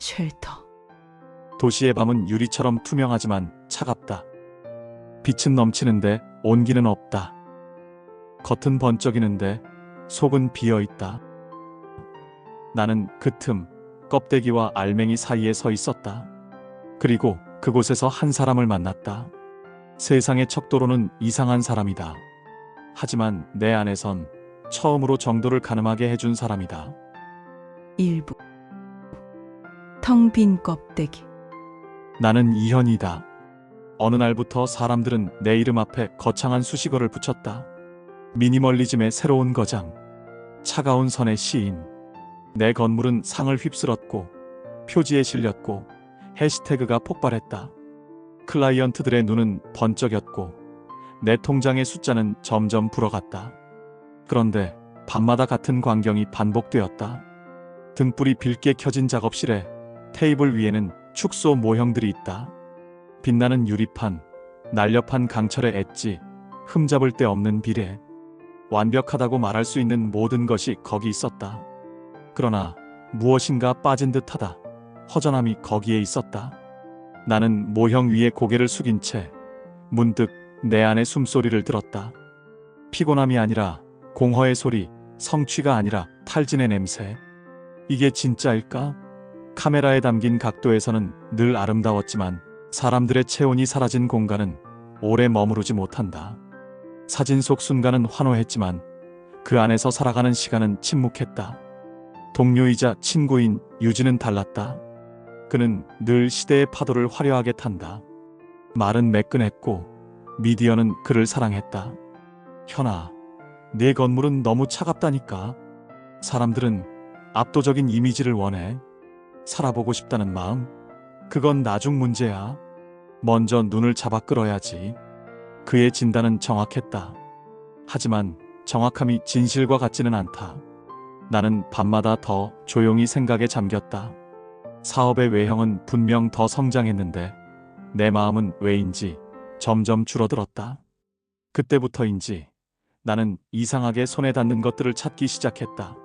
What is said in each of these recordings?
쉘터. 도시의 밤은 유리처럼 투명하지만 차갑다. 빛은 넘치는데 온기는 없다. 겉은 번쩍이는데 속은 비어 있다. 나는 그 틈 껍데기와 알맹이 사이에 서 있었다. 그리고 그곳에서 한 사람을 만났다. 세상의 척도로는 이상한 사람이다. 하지만 내 안에선 처음으로 정도를 가늠하게 해준 사람이다. 일부. 텅빈 껍데기. 나는 이현이다. 어느 날부터 사람들은 내 이름 앞에 거창한 수식어를 붙였다. 미니멀리즘의 새로운 거장, 차가운 선의 시인. 내 건물은 상을 휩쓸었고, 표지에 실렸고, 해시태그가 폭발했다. 클라이언트들의 눈은 번쩍였고, 내 통장의 숫자는 점점 불어갔다. 그런데 밤마다 같은 광경이 반복되었다. 등불이 붉게 켜진 작업실에 테이블 위에는 축소 모형들이 있다. 빛나는 유리판, 날렵한 강철의 엣지, 흠잡을 데 없는 비례. 완벽하다고 말할 수 있는 모든 것이 거기 있었다. 그러나 무엇인가 빠진 듯하다. 허전함이 거기에 있었다. 나는 모형 위에 고개를 숙인 채 문득 내 안의 숨소리를 들었다. 피곤함이 아니라 공허의 소리, 성취가 아니라 탈진의 냄새. 이게 진짜일까? 카메라에 담긴 각도에서는 늘 아름다웠지만 사람들의 체온이 사라진 공간은 오래 머무르지 못한다. 사진 속 순간은 환호했지만 그 안에서 살아가는 시간은 침묵했다. 동료이자 친구인 유지는 달랐다. 그는 늘 시대의 파도를 화려하게 탄다. 말은 매끈했고 미디어는 그를 사랑했다. 현아, 내 건물은 너무 차갑다니까. 사람들은 압도적인 이미지를 원해. 살아보고 싶다는 마음? 그건 나중 문제야. 먼저 눈을 잡아 끌어야지. 그의 진단은 정확했다. 하지만 정확함이 진실과 같지는 않다. 나는 밤마다 더 조용히 생각에 잠겼다. 사업의 외형은 분명 더 성장했는데 내 마음은 왜인지 점점 줄어들었다. 그때부터인지 나는 이상하게 손에 닿는 것들을 찾기 시작했다.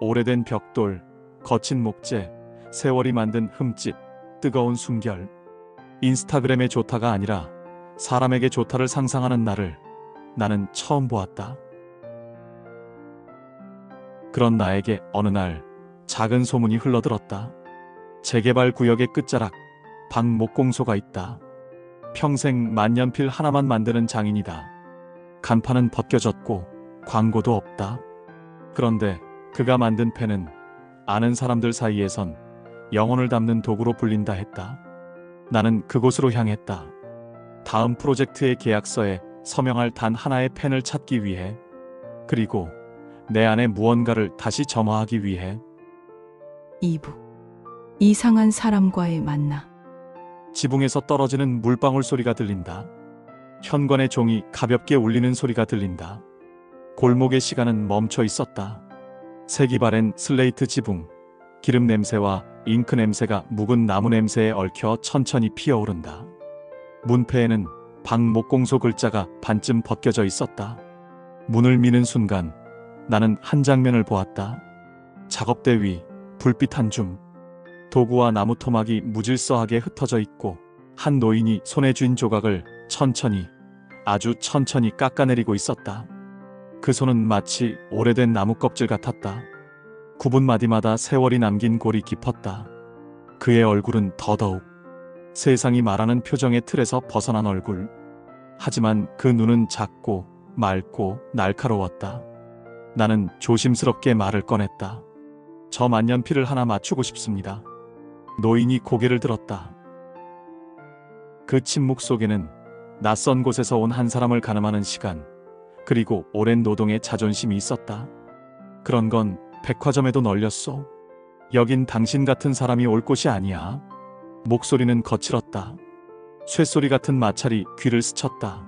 오래된 벽돌, 거친 목재, 세월이 만든 흠집, 뜨거운 숨결. 인스타그램의 좋다가 아니라 사람에게 좋다를 상상하는 나를 나는 처음 보았다. 그런 나에게 어느 날 작은 소문이 흘러들었다. 재개발 구역의 끝자락 박목공소가 있다. 평생 만년필 하나만 만드는 장인이다. 간판은 벗겨졌고 광고도 없다. 그런데 그가 만든 펜은 아는 사람들 사이에선 영혼을 담는 도구로 불린다 했다. 나는 그곳으로 향했다. 다음 프로젝트의 계약서에 서명할 단 하나의 펜을 찾기 위해 그리고 내 안에 무언가를 다시 점화하기 위해 2부. 이상한 사람과의 만나. 지붕에서 떨어지는 물방울 소리가 들린다. 현관의 종이 가볍게 울리는 소리가 들린다. 골목의 시간은 멈춰 있었다. 색이 바랜 슬레이트 지붕, 기름 냄새와 잉크 냄새가 묵은 나무 냄새에 얽혀 천천히 피어오른다. 문패에는 박목공소 글자가 반쯤 벗겨져 있었다. 문을 미는 순간 나는 한 장면을 보았다. 작업대 위 불빛 한 줌, 도구와 나무 토막이 무질서하게 흩어져 있고 한 노인이 손에 쥔 조각을 천천히 아주 천천히 깎아내리고 있었다. 그 손은 마치 오래된 나무 껍질 같았다. 구분 마디마다 세월이 남긴 골이 깊었다. 그의 얼굴은 더더욱 세상이 말하는 표정의 틀에서 벗어난 얼굴. 하지만 그 눈은 작고 맑고 날카로웠다. 나는 조심스럽게 말을 꺼냈다. 저 만년필을 하나 맞추고 싶습니다. 노인이 고개를 들었다. 그 침묵 속에는 낯선 곳에서 온 한 사람을 가늠하는 시간, 그리고 오랜 노동의 자존심이 있었다. 그런 건 백화점에도 널렸어. 여긴 당신 같은 사람이 올 곳이 아니야. 목소리는 거칠었다. 쇠소리 같은 마찰이 귀를 스쳤다.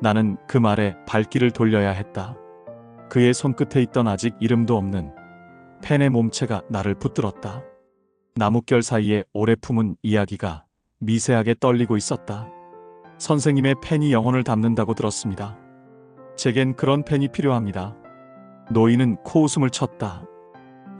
나는 그 말에 발길을 돌려야 했다. 그의 손끝에 있던 아직 이름도 없는 펜의 몸체가 나를 붙들었다. 나뭇결 사이에 오래 품은 이야기가 미세하게 떨리고 있었다. 선생님의 펜이 영혼을 담는다고 들었습니다. 제겐 그런 펜이 필요합니다. 노인은 코웃음을 쳤다.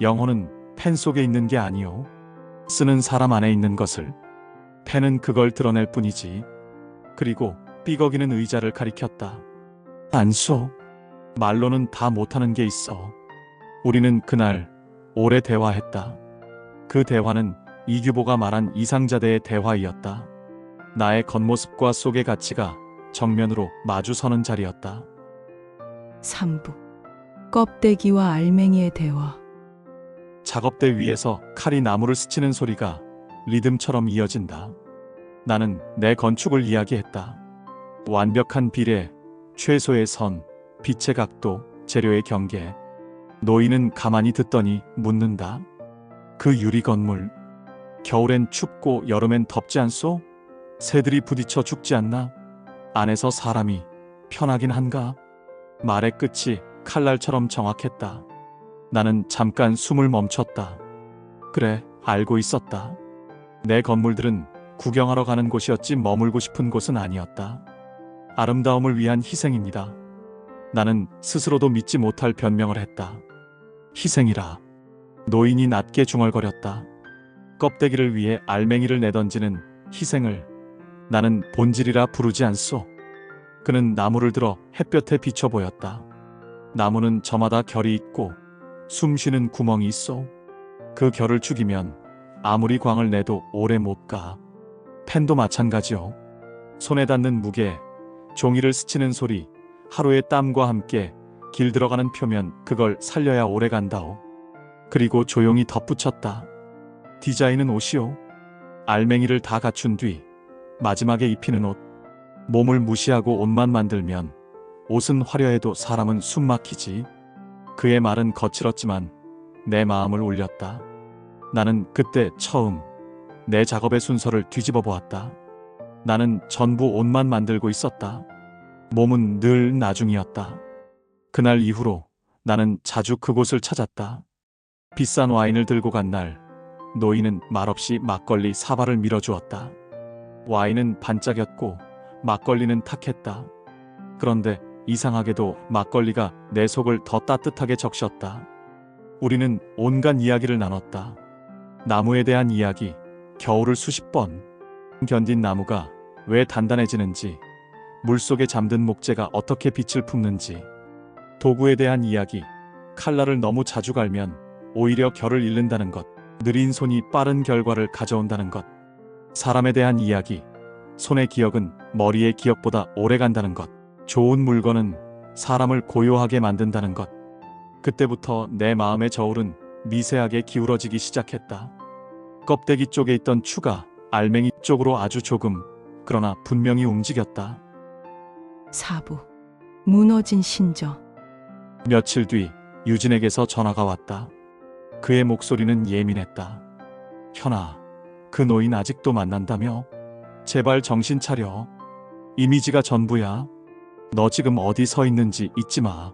영혼은 펜 속에 있는 게 아니오. 쓰는 사람 안에 있는 것을 펜은 그걸 드러낼 뿐이지. 그리고 삐걱이는 의자를 가리켰다. 안소. 말로는 다 못하는 게 있어. 우리는 그날 오래 대화했다. 그 대화는 이규보가 말한 이상자대의 대화이었다. 나의 겉모습과 속의 가치가 정면으로 마주서는 자리였다. 3부 껍데기와 알맹이의 대화 작업대 위에서 칼이 나무를 스치는 소리가 리듬처럼 이어진다. 나는 내 건축을 이야기했다. 완벽한 비례, 최소의 선, 빛의 각도, 재료의 경계. 노인은 가만히 듣더니 묻는다. 그 유리 건물. 겨울엔 춥고 여름엔 덥지 않소? 새들이 부딪혀 죽지 않나? 안에서 사람이 편하긴 한가? 말의 끝이 칼날처럼 정확했다. 나는 잠깐 숨을 멈췄다. 그래, 알고 있었다. 내 건물들은 구경하러 가는 곳이었지 머물고 싶은 곳은 아니었다. 아름다움을 위한 희생입니다. 나는 스스로도 믿지 못할 변명을 했다. 희생이라. 노인이 낮게 중얼거렸다. 껍데기를 위해 알맹이를 내던지는 희생을 나는 본질이라 부르지 않소. 그는 나무를 들어 햇볕에 비춰 보였다. 나무는 저마다 결이 있고 숨 쉬는 구멍이 있어. 그 결을 죽이면 아무리 광을 내도 오래 못 가. 펜도 마찬가지요. 손에 닿는 무게, 종이를 스치는 소리, 하루의 땀과 함께 길 들어가는 표면 그걸 살려야 오래 간다오. 그리고 조용히 덧붙였다. 디자인은 옷이요. 알맹이를 다 갖춘 뒤 마지막에 입히는 옷. 몸을 무시하고 옷만 만들면 옷은 화려해도 사람은 숨 막히지. 그의 말은 거칠었지만 내 마음을 울렸다. 나는 그때 처음 내 작업의 순서를 뒤집어 보았다. 나는 전부 옷만 만들고 있었다. 몸은 늘 나중이었다. 그날 이후로 나는 자주 그곳을 찾았다. 비싼 와인을 들고 간 날, 노인은 말없이 막걸리 사발을 밀어주었다. 와인은 반짝였고 막걸리는 탁했다. 그런데 이상하게도 막걸리가 내 속을 더 따뜻하게 적셨다. 우리는 온갖 이야기를 나눴다. 나무에 대한 이야기, 겨울을 수십 번 견딘 나무가 왜 단단해지는지, 물속에 잠든 목재가 어떻게 빛을 품는지, 도구에 대한 이야기, 칼날을 너무 자주 갈면 오히려 결을 잃는다는 것, 느린 손이 빠른 결과를 가져온다는 것, 사람에 대한 이야기, 손의 기억은 머리의 기억보다 오래 간다는 것, 좋은 물건은 사람을 고요하게 만든다는 것. 그때부터 내 마음의 저울은 미세하게 기울어지기 시작했다. 껍데기 쪽에 있던 추가, 알맹이 쪽으로 아주 조금, 그러나 분명히 움직였다. 4부 무너진 신저 며칠 뒤 유진에게서 전화가 왔다. 그의 목소리는 예민했다. 현아, 그 노인 아직도 만난다며? 제발 정신 차려. 이미지가 전부야. 너 지금 어디 서 있는지 잊지 마.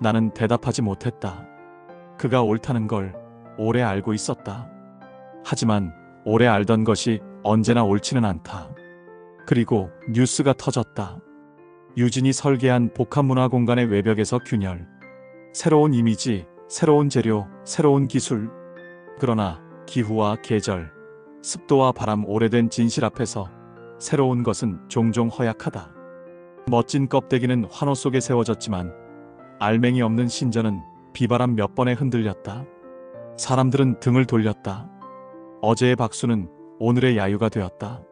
나는 대답하지 못했다. 그가 옳다는 걸 오래 알고 있었다. 하지만 오래 알던 것이 언제나 옳지는 않다. 그리고 뉴스가 터졌다. 유진이 설계한 복합문화 공간의 외벽에서 균열. 새로운 이미지, 새로운 재료, 새로운 기술. 그러나 기후와 계절, 습도와 바람 오래된 진실 앞에서 새로운 것은 종종 허약하다. 멋진 껍데기는 환호 속에 세워졌지만 알맹이 없는 신전은 비바람 몇 번에 흔들렸다. 사람들은 등을 돌렸다. 어제의 박수는 오늘의 야유가 되었다.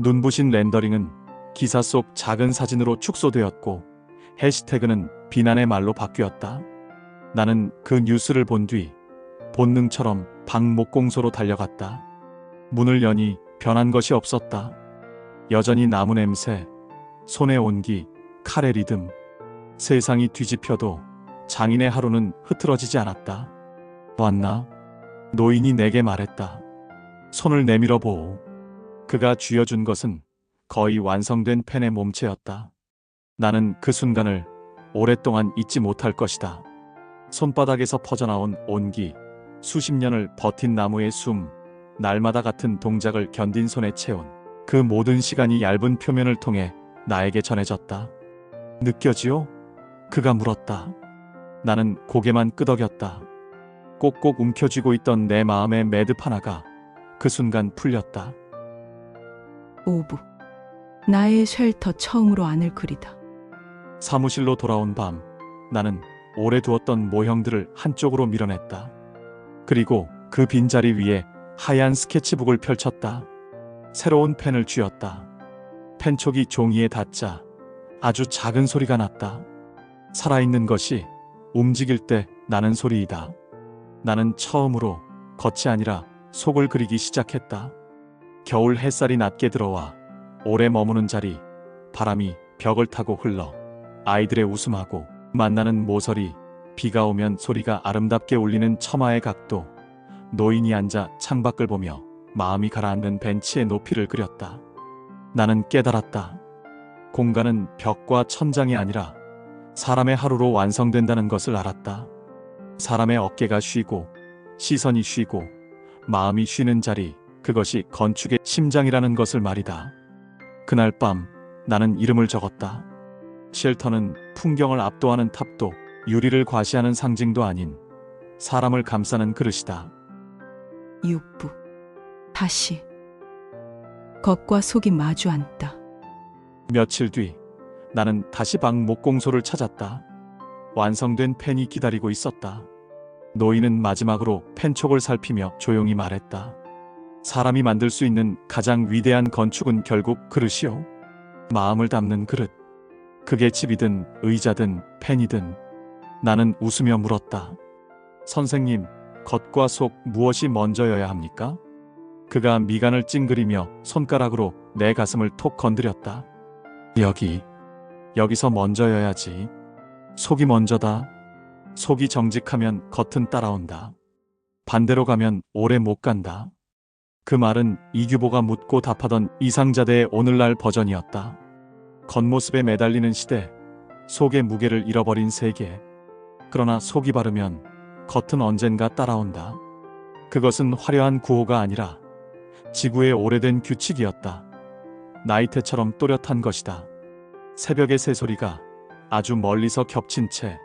눈부신 렌더링은 기사 속 작은 사진으로 축소되었고 해시태그는 비난의 말로 바뀌었다. 나는 그 뉴스를 본 뒤 본능처럼 방 목공소로 달려갔다. 문을 여니 변한 것이 없었다. 여전히 나무 냄새, 손의 온기, 칼의 리듬. 세상이 뒤집혀도 장인의 하루는 흐트러지지 않았다. 왔나? 노인이 내게 말했다. 손을 내밀어 보오. 그가 쥐어준 것은 거의 완성된 펜의 몸체였다. 나는 그 순간을 오랫동안 잊지 못할 것이다. 손바닥에서 퍼져나온 온기, 수십 년을 버틴 나무의 숨, 날마다 같은 동작을 견딘 손에 채운 그 모든 시간이 얇은 표면을 통해 나에게 전해졌다. 느껴지오? 그가 물었다. 나는 고개만 끄덕였다. 꼭꼭 움켜쥐고 있던 내 마음의 매듭 하나가 그 순간 풀렸다. 5부. 나의 쉘터 처음으로 안을 그리다. 사무실로 돌아온 밤, 나는 오래 두었던 모형들을 한쪽으로 밀어냈다. 그리고 그 빈자리 위에 하얀 스케치북을 펼쳤다. 새로운 펜을 쥐었다. 펜촉이 종이에 닿자 아주 작은 소리가 났다. 살아있는 것이 움직일 때 나는 소리이다. 나는 처음으로 겉이 아니라 속을 그리기 시작했다. 겨울 햇살이 낮게 들어와 오래 머무는 자리, 바람이 벽을 타고 흘러 아이들의 웃음하고 만나는 모서리, 비가 오면 소리가 아름답게 울리는 처마의 각도, 노인이 앉아 창밖을 보며 마음이 가라앉는 벤치의 높이를 그렸다. 나는 깨달았다. 공간은 벽과 천장이 아니라 사람의 하루로 완성된다는 것을 알았다. 사람의 어깨가 쉬고 시선이 쉬고 마음이 쉬는 자리, 그것이 건축의 심장이라는 것을 말이다. 그날 밤 나는 이름을 적었다. 쉘터는 풍경을 압도하는 탑도 유리를 과시하는 상징도 아닌 사람을 감싸는 그릇이다. 6부. 다시. 겉과 속이 마주 앉다. 며칠 뒤 나는 다시 방 목공소를 찾았다. 완성된 펜이 기다리고 있었다. 노인은 마지막으로 펜촉을 살피며 조용히 말했다. 사람이 만들 수 있는 가장 위대한 건축은 결국 그릇이요. 마음을 담는 그릇. 그게 집이든 의자든 펜이든 나는 웃으며 물었다. 선생님, 겉과 속 무엇이 먼저여야 합니까? 그가 미간을 찡그리며 손가락으로 내 가슴을 톡 건드렸다. 여기, 여기서 먼저여야지. 속이 먼저다. 속이 정직하면 겉은 따라온다. 반대로 가면 오래 못 간다. 그 말은 이규보가 묻고 답하던 이상자대의 오늘날 버전이었다. 겉모습에 매달리는 시대, 속의 무게를 잃어버린 세계. 그러나 속이 바르면 겉은 언젠가 따라온다. 그것은 화려한 구호가 아니라 지구의 오래된 규칙이었다. 나이테처럼 또렷한 것이다. 새벽의 새소리가 아주 멀리서 겹친 채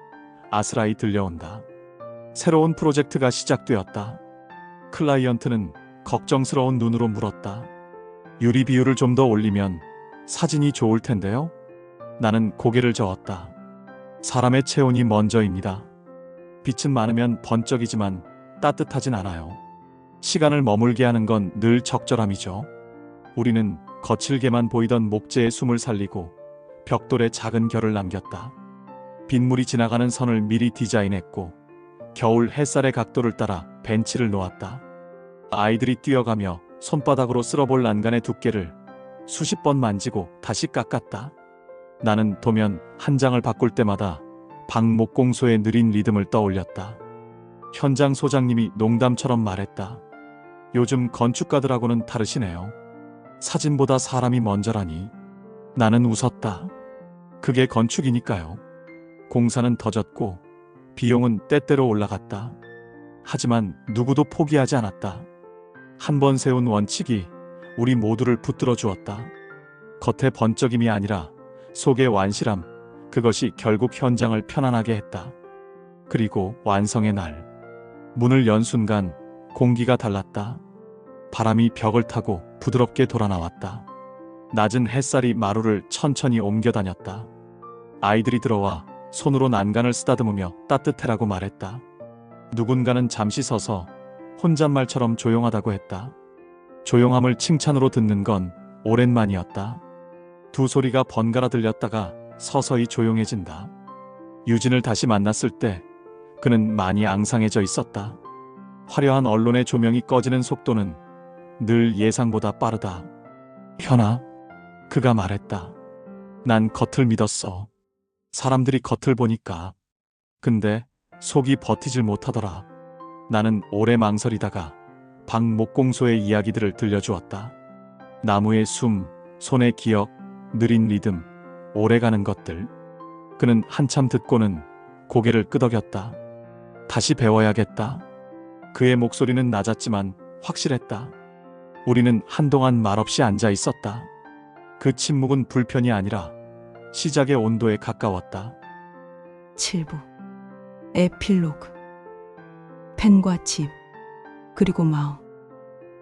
아스라이 들려온다. 새로운 프로젝트가 시작되었다. 클라이언트는 걱정스러운 눈으로 물었다. 유리 비율을 좀 더 올리면 사진이 좋을 텐데요? 나는 고개를 저었다. 사람의 체온이 먼저입니다. 빛은 많으면 번쩍이지만 따뜻하진 않아요. 시간을 머물게 하는 건 늘 적절함이죠. 우리는 거칠게만 보이던 목재의 숨을 살리고 벽돌에 작은 결을 남겼다. 빗물이 지나가는 선을 미리 디자인했고 겨울 햇살의 각도를 따라 벤치를 놓았다. 아이들이 뛰어가며 손바닥으로 쓸어볼 난간의 두께를 수십 번 만지고 다시 깎았다. 나는 도면 한 장을 바꿀 때마다 방목공소의 느린 리듬을 떠올렸다. 현장 소장님이 농담처럼 말했다. 요즘 건축가들하고는 다르시네요. 사진보다 사람이 먼저라니. 나는 웃었다. 그게 건축이니까요. 공사는 더졌고 비용은 때때로 올라갔다. 하지만 누구도 포기하지 않았다. 한 번 세운 원칙이 우리 모두를 붙들어 주었다. 겉의 번쩍임이 아니라 속의 완실함, 그것이 결국 현장을 편안하게 했다. 그리고 완성의 날, 문을 연 순간 공기가 달랐다. 바람이 벽을 타고 부드럽게 돌아 나왔다. 낮은 햇살이 마루를 천천히 옮겨 다녔다. 아이들이 들어와 손으로 난간을 쓰다듬으며 따뜻해라고 말했다. 누군가는 잠시 서서 혼잣말처럼 조용하다고 했다. 조용함을 칭찬으로 듣는 건 오랜만이었다. 두 소리가 번갈아 들렸다가 서서히 조용해진다. 유진을 다시 만났을 때 그는 많이 앙상해져 있었다. 화려한 언론의 조명이 꺼지는 속도는 늘 예상보다 빠르다. 현아, 그가 말했다. 난 겉을 믿었어. 사람들이 겉을 보니까. 근데 속이 버티질 못하더라. 나는 오래 망설이다가 방 목공소의 이야기들을 들려주었다. 나무의 숨, 손의 기억, 느린 리듬, 오래가는 것들. 그는 한참 듣고는 고개를 끄덕였다. 다시 배워야겠다. 그의 목소리는 낮았지만 확실했다. 우리는 한동안 말없이 앉아 있었다. 그 침묵은 불편이 아니라 시작의 온도에 가까웠다. 7부. 에필로그. 펜과 집. 그리고 마음.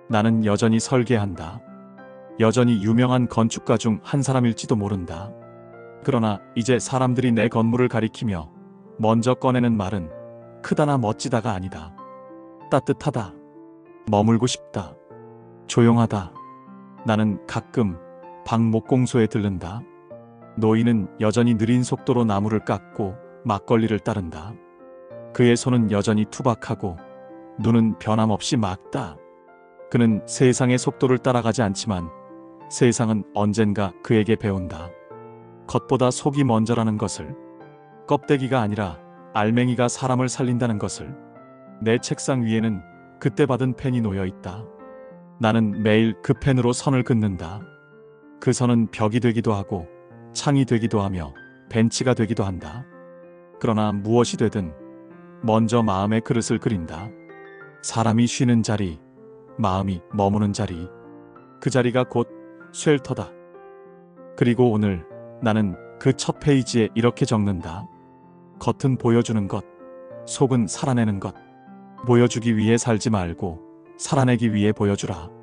나는 여전히 설계한다. 여전히 유명한 건축가 중 한 사람일지도 모른다. 그러나 이제 사람들이 내 건물을 가리키며 먼저 꺼내는 말은 크다나 멋지다가 아니다. 따뜻하다. 머물고 싶다. 조용하다. 나는 가끔 방 목공소에 들른다. 노인은 여전히 느린 속도로 나무를 깎고 막걸리를 따른다. 그의 손은 여전히 투박하고 눈은 변함없이 맑다. 그는 세상의 속도를 따라가지 않지만 세상은 언젠가 그에게 배운다. 겉보다 속이 먼저라는 것을 껍데기가 아니라 알맹이가 사람을 살린다는 것을 내 책상 위에는 그때 받은 펜이 놓여 있다. 나는 매일 그 펜으로 선을 긋는다. 그 선은 벽이 되기도 하고 창이 되기도 하며 벤치가 되기도 한다. 그러나 무엇이 되든 먼저 마음의 그릇을 그린다. 사람이 쉬는 자리, 마음이 머무는 자리, 그 자리가 곧 쉘터다. 그리고 오늘 나는 그 첫 페이지에 이렇게 적는다. 겉은 보여주는 것, 속은 살아내는 것. 보여주기 위해 살지 말고 살아내기 위해 보여주라.